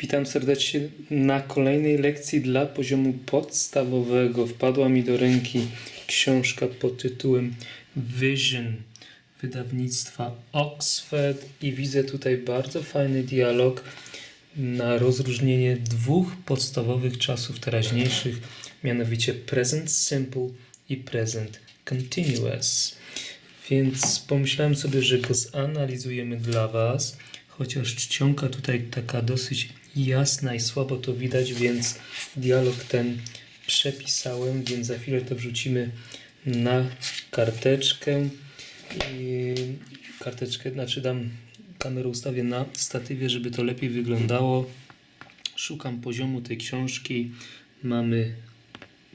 Witam serdecznie na kolejnej lekcji dla poziomu podstawowego. Wpadła mi do ręki książka pod tytułem Vision wydawnictwa Oxford i widzę tutaj bardzo fajny dialog na rozróżnienie dwóch podstawowych czasów teraźniejszych, mianowicie present simple i present continuous. Więc pomyślałem sobie, że go zanalizujemy dla Was, chociaż czcionka tutaj taka dosyć jasna i słabo to widać, więc dialog ten przepisałem, więc za chwilę to wrzucimy na karteczkę. Karteczkę, znaczy dam kamerę ustawię na statywie, żeby to lepiej wyglądało. Szukam poziomu tej książki. Mamy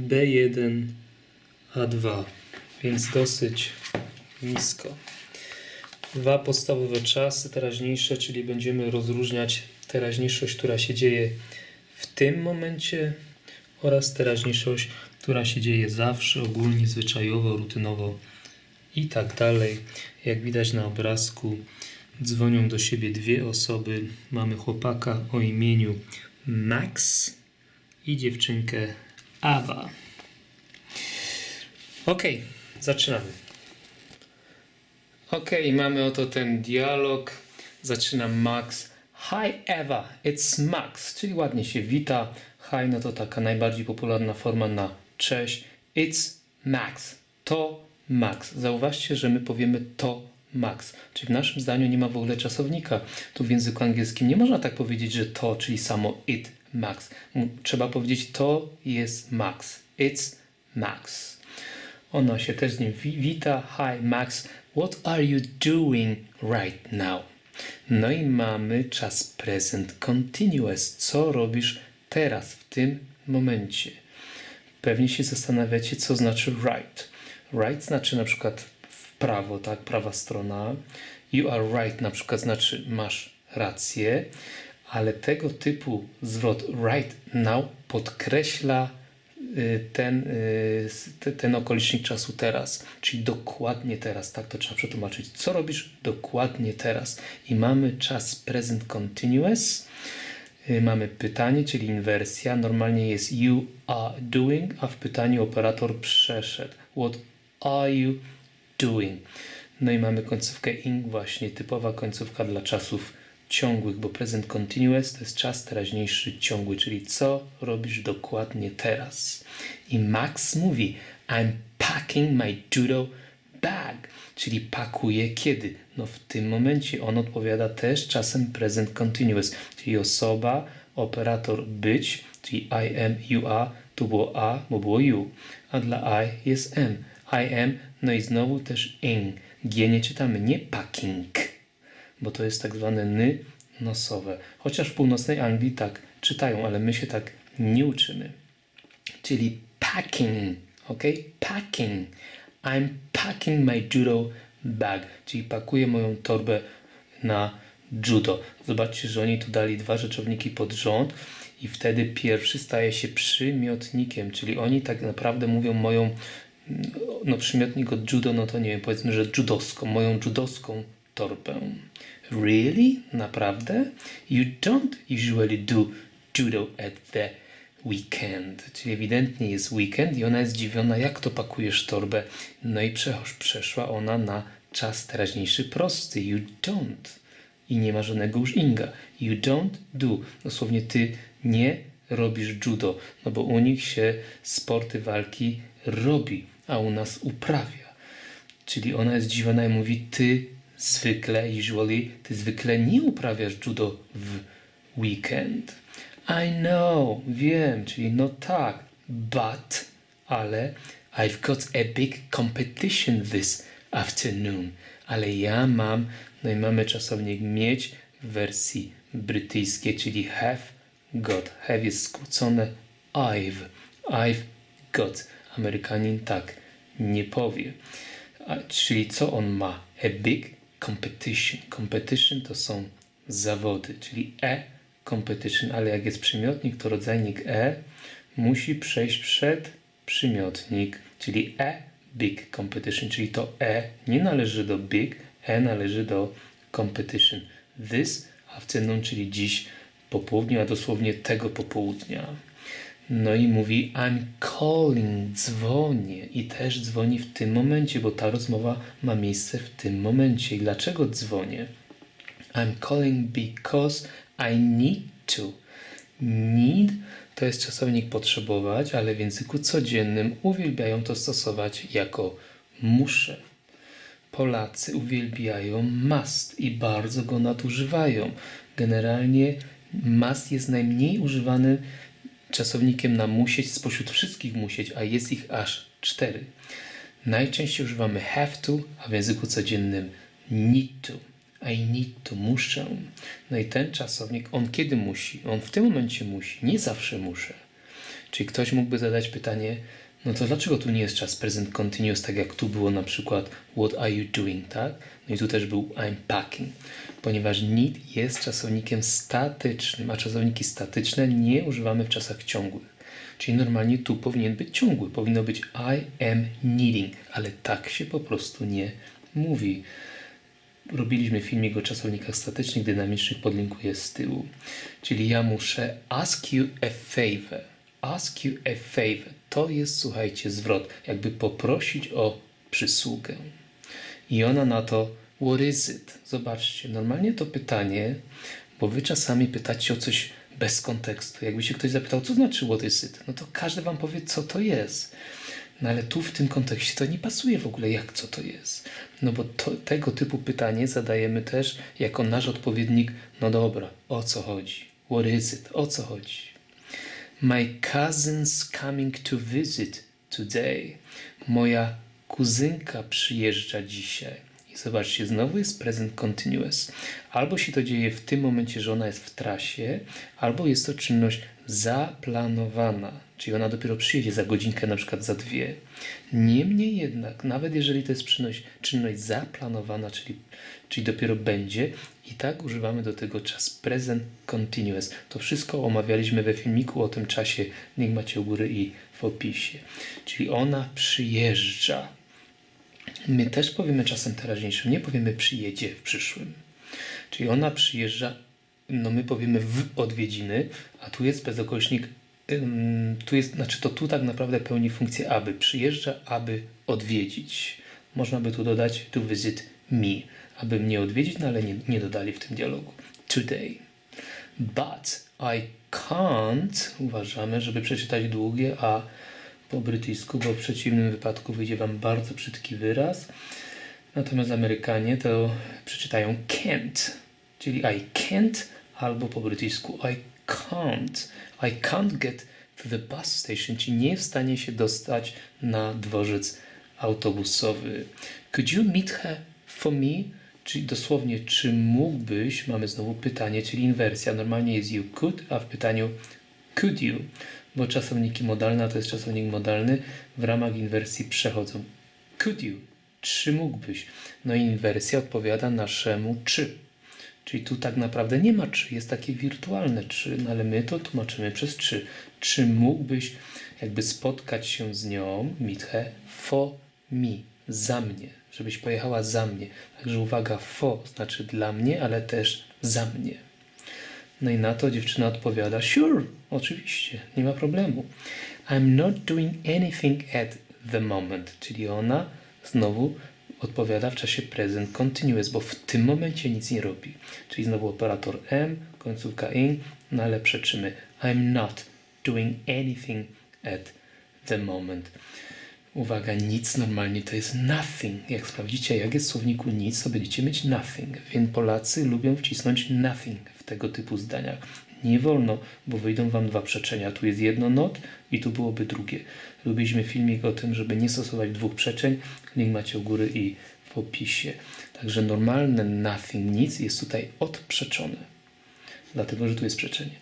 B1, A2, więc dosyć nisko. Dwa podstawowe czasy teraźniejsze, czyli będziemy rozróżniać teraźniejszość, która się dzieje w tym momencie oraz teraźniejszość, która się dzieje zawsze, ogólnie, zwyczajowo, rutynowo i tak dalej. Jak widać na obrazku, dzwonią do siebie dwie osoby. Mamy chłopaka o imieniu Max i dziewczynkę Ava. Ok, zaczynamy. Ok, mamy oto ten dialog. Zaczyna Max. Hi Eva, it's Max, czyli ładnie się wita. Hi, no to taka najbardziej popularna forma na cześć. It's Max. To Max. Zauważcie, że my powiemy to Max. Czyli w naszym zdaniu nie ma w ogóle czasownika. Tu w języku angielskim nie można tak powiedzieć, że to, czyli samo it, Max. Trzeba powiedzieć to jest Max. It's Max. Ona się też z nim wi- wita. Hi Max, what are you doing right now? No i mamy czas present continuous. Co robisz teraz, w tym momencie? Pewnie się zastanawiacie, co znaczy right. Right znaczy na przykład w prawo, tak, prawa strona. You are right na przykład znaczy masz rację, ale tego typu zwrot right now podkreśla ten, y, s- te- ten okolicznik czasu teraz, czyli dokładnie teraz, tak to trzeba przetłumaczyć. Co robisz dokładnie teraz? I mamy czas present continuous. Y, Mamy pytanie, czyli inwersja. Normalnie jest you are doing, a w pytaniu operator przeszedł. What are you doing? No i mamy końcówkę ing, właśnie typowa końcówka dla czasów ciągłych, bo present continuous to jest czas teraźniejszy ciągły, czyli co robisz dokładnie teraz. I Max mówi I'm packing my judo bag, czyli pakuje kiedy? No w tym momencie on odpowiada też czasem present continuous, czyli osoba, operator być, czyli I am, you are, tu było a, bo było you, a dla I jest am. I am, no i znowu też ing. G nie czytamy, nie packing, bo to jest tak zwane ny nosowe. Chociaż w północnej Anglii tak czytają, ale my się tak nie uczymy czyli packing, ok? Packing. I'm packing my judo bag, czyli pakuję moją torbę na judo. Zobaczcie, że oni tu dali dwa rzeczowniki pod rząd i wtedy pierwszy staje się przymiotnikiem, czyli oni tak naprawdę mówią moją, no przymiotnik od judo, no to nie wiem, powiedzmy, że judoską, moją judoską torbę. Really? Naprawdę? You don't usually do judo at the weekend. Czyli ewidentnie jest weekend i ona jest zdziwiona, jak to pakujesz torbę. No i przeszła ona na czas teraźniejszy prosty. You don't. I nie ma żadnego już inga. You don't do. Dosłownie ty nie robisz judo. No bo u nich się sporty walki robi, a u nas uprawia. Czyli ona jest zdziwiona i mówi, ty zwykle, usually, ty zwykle nie uprawiasz judo w weekend. I know, wiem, czyli no tak, but, ale I've got a big competition this afternoon. Ale ja mam, no i mamy czasownik mieć w wersji brytyjskiej, czyli have got. Have jest skrócone I've. I've got. Amerykanin tak nie powie. A, czyli co on ma? A big competition. Competition to są zawody, czyli e competition, ale jak jest przymiotnik, to rodzajnik e musi przejść przed przymiotnik, czyli e big competition, czyli to e nie należy do big, e należy do competition. This afternoon, czyli dziś po południu, a dosłownie tego popołudnia. No i mówi I'm calling, dzwonię i też dzwoni w tym momencie, bo ta rozmowa ma miejsce w tym momencie. I dlaczego dzwonię? I'm calling because I need to. Need to jest czasownik potrzebować, ale w języku codziennym uwielbiają to stosować jako muszę. Polacy uwielbiają must i bardzo go nadużywają. Generalnie must jest najmniej używany czasownikiem na musieć spośród wszystkich musieć, a jest ich aż cztery. Najczęściej używamy have to, a w języku codziennym need to. I need to, muszę. No i ten czasownik, on kiedy musi? On w tym momencie musi, nie zawsze muszę. Czyli ktoś mógłby zadać pytanie, no to dlaczego tu nie jest czas present continuous, tak jak tu było na przykład what are you doing, tak? No i tu też był I'm packing, ponieważ need jest czasownikiem statycznym, a czasowniki statyczne nie używamy w czasach ciągłych. Czyli normalnie tu powinien być ciągły, powinno być I am needing, ale tak się po prostu nie mówi. Robiliśmy filmik o czasownikach statycznych, dynamicznych, podlinkuję z tyłu. Czyli ja muszę ask you a favor. Ask you a favor. To jest, słuchajcie, zwrot. Jakby poprosić o przysługę. I ona na to, what is it? Zobaczcie, normalnie to pytanie, bo wy czasami pytacie o coś bez kontekstu. Jakby się ktoś zapytał, co znaczy what is it? No to każdy wam powie, co to jest. No ale tu w tym kontekście to nie pasuje w ogóle, jak co to jest. No bo to, tego typu pytanie zadajemy też jako nasz odpowiednik, no dobra, o co chodzi? What is it? O co chodzi? My cousin's coming to visit today. Moja kuzynka przyjeżdża dzisiaj. I zobaczcie, znowu jest present continuous. Albo się to dzieje w tym momencie, że ona jest w trasie, albo jest to czynność zaplanowana, czyli ona dopiero przyjedzie za godzinkę, na przykład za dwie. Niemniej jednak, nawet jeżeli to jest czynność, czynność zaplanowana, czyli, czyli dopiero będzie, i tak używamy do tego czas present continuous. To wszystko omawialiśmy we filmiku o tym czasie, link macie u góry i w opisie. Czyli ona przyjeżdża. My też powiemy czasem teraźniejszym, nie powiemy przyjedzie w przyszłym. Czyli ona przyjeżdża, no my powiemy w odwiedziny, a tu jest bezokolicznik, ym, tu jest, znaczy to tu tak naprawdę pełni funkcję aby. Przyjeżdża, aby odwiedzić. Można by tu dodać to visit me, aby mnie odwiedzić, no ale nie, nie dodali w tym dialogu. Today. But I can't, uważamy, żeby przeczytać długie a po brytyjsku, bo w przeciwnym wypadku wyjdzie Wam bardzo brzydki wyraz. Natomiast Amerykanie to przeczytają can't, czyli I can't albo po brytyjsku I can't. I can't get to the bus station, czyli nie w stanie się dostać na dworzec autobusowy. Could you meet her for me? Czyli dosłownie, czy mógłbyś, mamy znowu pytanie, czyli inwersja. Normalnie jest you could, a w pytaniu could you, bo czasowniki modalne, a to jest czasownik modalny, w ramach inwersji przechodzą. Could you? Czy mógłbyś? No i inwersja odpowiada naszemu czy. Czyli tu tak naprawdę nie ma czy, jest takie wirtualne czy, no ale my to tłumaczymy przez czy. Czy mógłbyś jakby spotkać się z nią, mithe, for me, za mnie, żebyś pojechała za mnie. Także uwaga, for znaczy dla mnie, ale też za mnie. No i na to dziewczyna odpowiada, sure, oczywiście, nie ma problemu. I'm not doing anything at the moment, czyli ona znowu odpowiada w czasie present continuous, bo w tym momencie nic nie robi. Czyli znowu operator am, końcówka in, no ale przeczymy. I'm not doing anything at the moment. Uwaga, nic normalnie to jest nothing. Jak sprawdzicie, jak jest w słowniku nic, to będziecie mieć nothing. Więc Polacy lubią wcisnąć nothing w tego typu zdaniach. Nie wolno, bo wyjdą wam dwa przeczenia. Tu jest jedno not i tu byłoby drugie. Robiliśmy filmik o tym, żeby nie stosować dwóch przeczeń. Link macie u góry i w opisie. Także normalne nothing, nic jest tutaj odprzeczone. Dlatego, że tu jest przeczenie.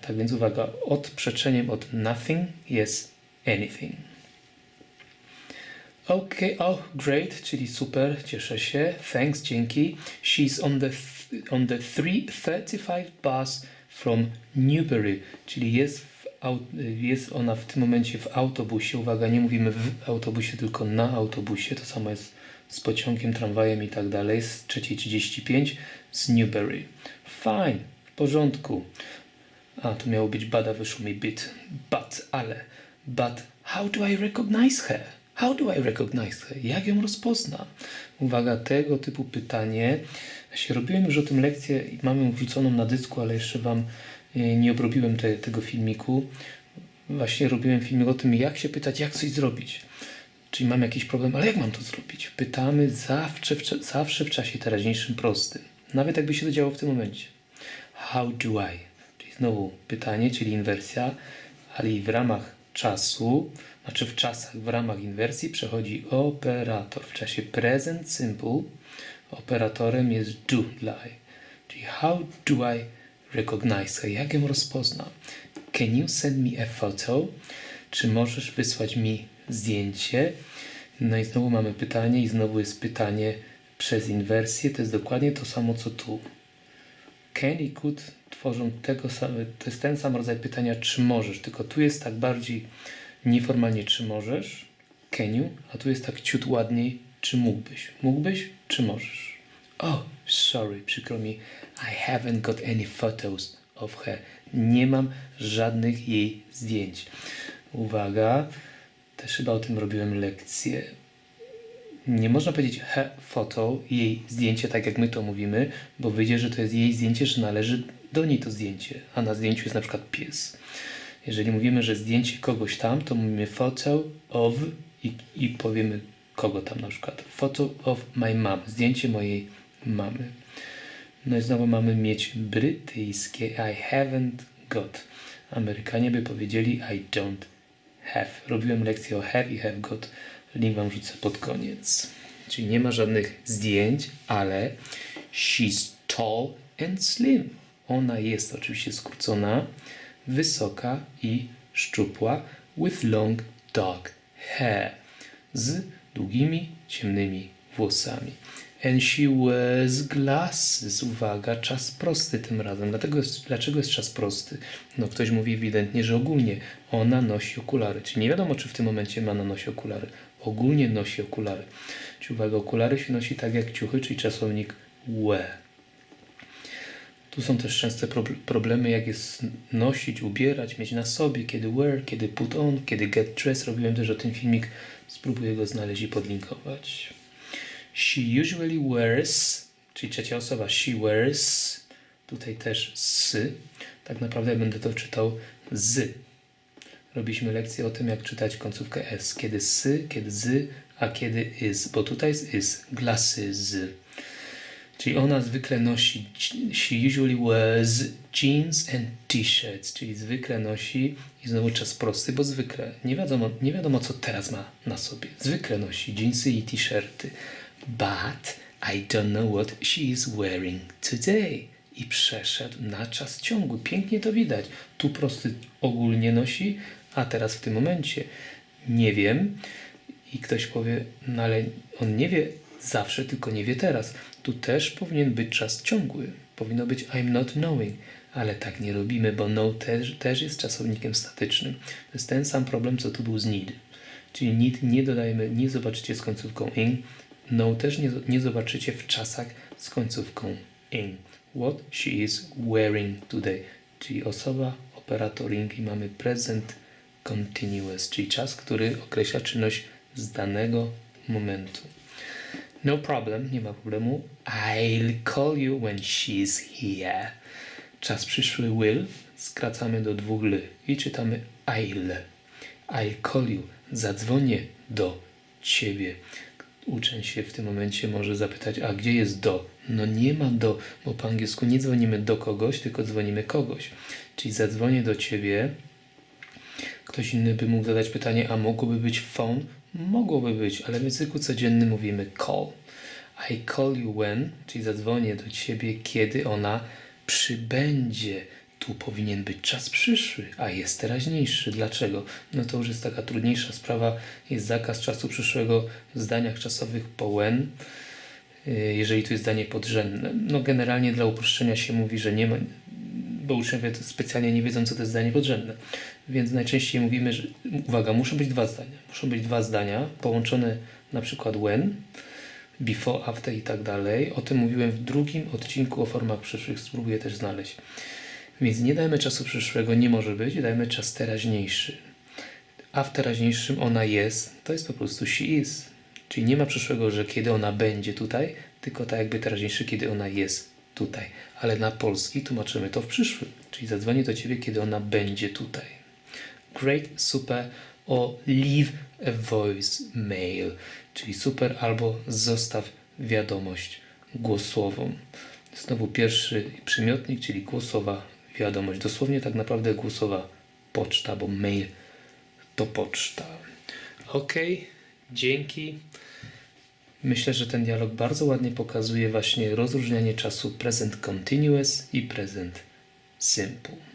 Tak więc uwaga, odprzeczeniem od nothing jest anything. Okay, oh great, czyli super, cieszę się. Thanks, dzięki. She's on the th- on the 3:35 bus from Newbury, czyli jest jest ona w tym momencie w autobusie. Uwaga, nie mówimy w autobusie, tylko na autobusie. To samo jest z pociągiem, tramwajem i tak dalej. Z 3.35 z Newbury. Fine, w porządku. A, tu miało być bada, wyszło mi bit. But, ale. But, how do I recognize her? How do I recognize her? Jak ją rozpoznam? Uwaga, tego typu pytanie. Ja się robiłem już o tym lekcję i mam ją wrzuconą na dysku, ale jeszcze Wam nie obrobiłem te, tego filmiku. Właśnie robiłem filmik o tym, jak się pytać, jak coś zrobić. Czyli mam jakiś problem, ale jak mam to zrobić? Pytamy zawsze w, zawsze w czasie teraźniejszym prostym. Nawet jakby się to działo w tym momencie. How do I? Czyli znowu pytanie, czyli inwersja, ale i w ramach czasu, znaczy w czasach, w ramach inwersji przechodzi operator. W czasie present simple operatorem jest do dla I. Czyli how do I recognize? Jak ją rozpoznam? Can you send me a photo? Czy możesz wysłać mi zdjęcie? No i znowu mamy pytanie i znowu jest pytanie przez inwersję. To jest dokładnie to samo co tu. Can i could tworzą tego same, to jest ten sam rodzaj pytania, czy możesz, tylko tu jest tak bardziej nieformalnie, czy możesz, can you, a tu jest tak ciut ładniej, czy mógłbyś. Mógłbyś, czy możesz. Oh, sorry, przykro mi, I haven't got any photos of her. Nie mam żadnych jej zdjęć. Uwaga, też chyba o tym robiłem lekcję nie można powiedzieć he photo, jej zdjęcie, tak jak my to mówimy, bo wyjdzie, że to jest jej zdjęcie, że należy do niej to zdjęcie, a na zdjęciu jest na przykład pies. Jeżeli mówimy, że zdjęcie kogoś tam, to mówimy photo of i, i powiemy kogo tam na przykład. Photo of my mom, zdjęcie mojej mamy. No i znowu mamy mieć brytyjskie I haven't got. Amerykanie by powiedzieli I don't have. Robiłem lekcję o have i have got. Link wam rzucę pod koniec. Czyli nie ma żadnych zdjęć, ale she's tall and slim. Ona jest oczywiście skrócona, wysoka i szczupła with long dark hair. Z długimi, ciemnymi włosami. She wears glasses. Uwaga, czas prosty tym razem. Dlatego jest, dlaczego jest czas prosty? No ktoś mówi ewidentnie, że ogólnie ona nosi okulary. Czyli nie wiadomo, czy w tym momencie ma na nosie okulary. Ogólnie nosi okulary. Czyli uwaga, okulary się nosi tak jak ciuchy, czyli czasownik wear. Tu są też częste prob- problemy, jak jest nosić, ubierać, mieć na sobie, kiedy wear, kiedy put on, kiedy get dressed. Robiłem też o tym filmik, spróbuję go znaleźć i podlinkować. She usually wears, czyli trzecia osoba, she wears, tutaj też s. Tak naprawdę będę to czytał z. Robiliśmy lekcję o tym, jak czytać końcówkę s. Kiedy s, kiedy z, a kiedy is, bo tutaj jest is, glasses. Czyli ona zwykle nosi, she usually wears jeans and t-shirts, czyli zwykle nosi, i znowu czas prosty, bo zwykle, nie wiadomo, nie wiadomo co teraz ma na sobie, zwykle nosi jeansy i t-shirty. But I don't know what she is wearing today. I przeszedł na czas ciągły. Pięknie to widać. Tu prosty ogólnie nosi, a teraz w tym momencie nie wiem. I ktoś powie, no ale on nie wie zawsze, tylko nie wie teraz. Tu też powinien być czas ciągły. Powinno być I'm not knowing. Ale tak nie robimy, bo know też, też jest czasownikiem statycznym. To jest ten sam problem, co tu był z need. Czyli need nie dodajemy, nie zobaczycie z końcówką in. No też nie, nie zobaczycie w czasach z końcówką in. What she is wearing today. Czyli osoba, operator ing i mamy present continuous, czyli czas, który określa czynność z danego momentu. No problem, nie ma problemu. I'll call you when she's here. Czas przyszły will skracamy do dwóch l i czytamy I'll. I'll call you. Zadzwonię do ciebie. Uczeń się w tym momencie może zapytać, a gdzie jest do? No nie ma do, bo po angielsku nie dzwonimy do kogoś, tylko dzwonimy kogoś. Czyli zadzwonię do ciebie. Ktoś inny by mógł zadać pytanie, a mogłoby być phone? Mogłoby być, ale w języku codziennym mówimy call. I call you when, czyli zadzwonię do ciebie, kiedy ona przybędzie. Tu powinien być czas przyszły, a jest teraźniejszy. Dlaczego? No to już jest taka trudniejsza sprawa. Jest zakaz czasu przyszłego w zdaniach czasowych po when, y, jeżeli tu jest zdanie podrzędne. No generalnie dla uproszczenia się mówi, że nie ma, bo uczniowie specjalnie nie wiedzą, co to jest zdanie podrzędne. Więc najczęściej mówimy, że uwaga, muszą być dwa zdania. Muszą być dwa zdania połączone na przykład when before, after i tak dalej. O tym mówiłem w drugim odcinku o formach przyszłych. Spróbuję też znaleźć. Więc nie dajmy czasu przyszłego, nie może być, dajmy czas teraźniejszy. A w teraźniejszym ona jest, to jest po prostu she is. Czyli nie ma przyszłego, że kiedy ona będzie tutaj, tylko tak jakby teraźniejszy, kiedy ona jest tutaj. Ale na polski tłumaczymy to w przyszłym. Czyli zadzwonię do ciebie, kiedy ona będzie tutaj. Great, super o leave a voice mail. Czyli super albo zostaw wiadomość głosową. Znowu pierwszy przymiotnik, czyli głosowa wiadomość. Dosłownie tak naprawdę głosowa poczta, bo mail to poczta. Ok, dzięki. Myślę, że ten dialog bardzo ładnie pokazuje właśnie rozróżnianie czasu present continuous i present simple.